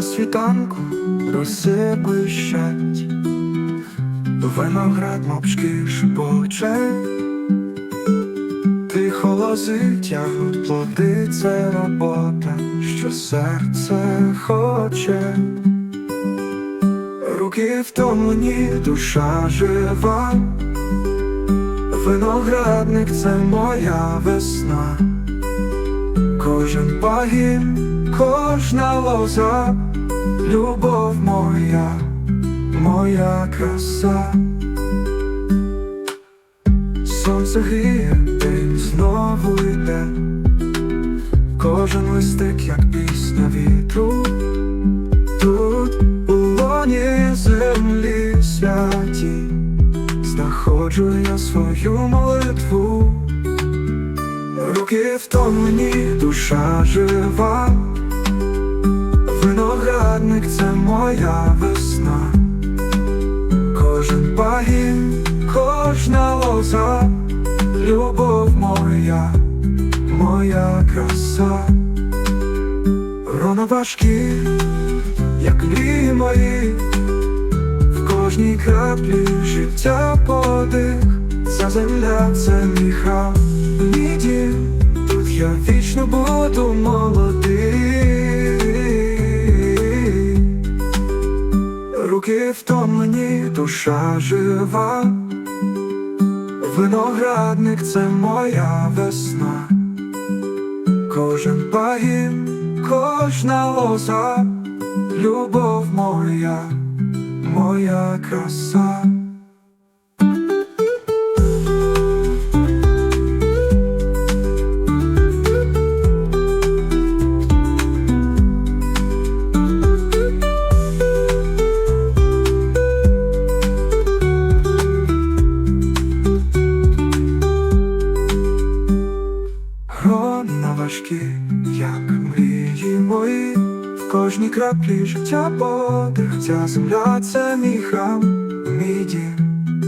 на світанку розсипищать, виноград мовчки шепоче, ти лозить, ягод плоди це робота, що серце хоче, руки втомлені, душа жива, виноградник це моя весна. Кожен пагін, кожна лоза любов моя, моя краса. Сонце гріє, день знову йде, кожен листик, як пісня вітру. Тут у лоні землі святі знаходжу я свою молитву, руки втомлені, душа жива, виноградник це моя весна, кожен пагін, кожна лоза, любов моя, моя краса, Рона важкі як мрії мої, в кожній краплі життя подих, ця земля це мій храм, мій дім, тут я вічно буду молодий. Руки втомлені, душа жива, виноградник це моя весна. Кожен пагін, кожна лоза, любов моя, моя краса. Важкі, як мрії мої, в кожній краплі життя подих, ця земля це мій храм, мій дім,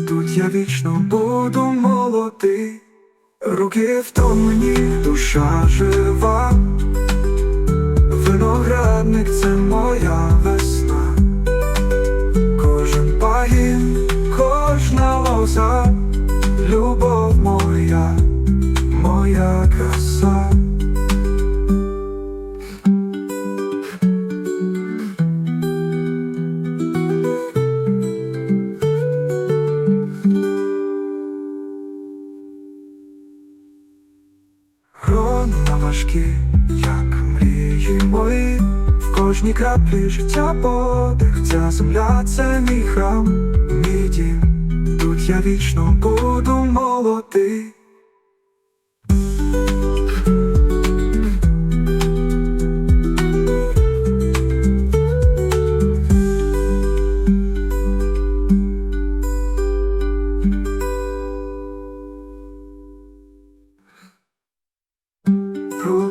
тут я вічно буду молодий, руки втомлені, душа жива, виноградник це моя весна, кожен пагін, кожна лоза, любов моя моя краса. Грона важкі, як мрії мої, в кожній краплі життя подих, ця земля це мій храм, мій дім, тут я вічно буду молодий.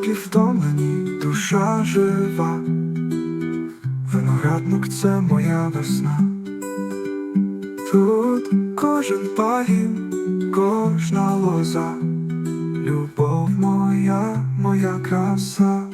Руки втомлені, душа жива, виноградник це моя весна. Тут кожен пагін, кожна лоза, любов моя, моя краса.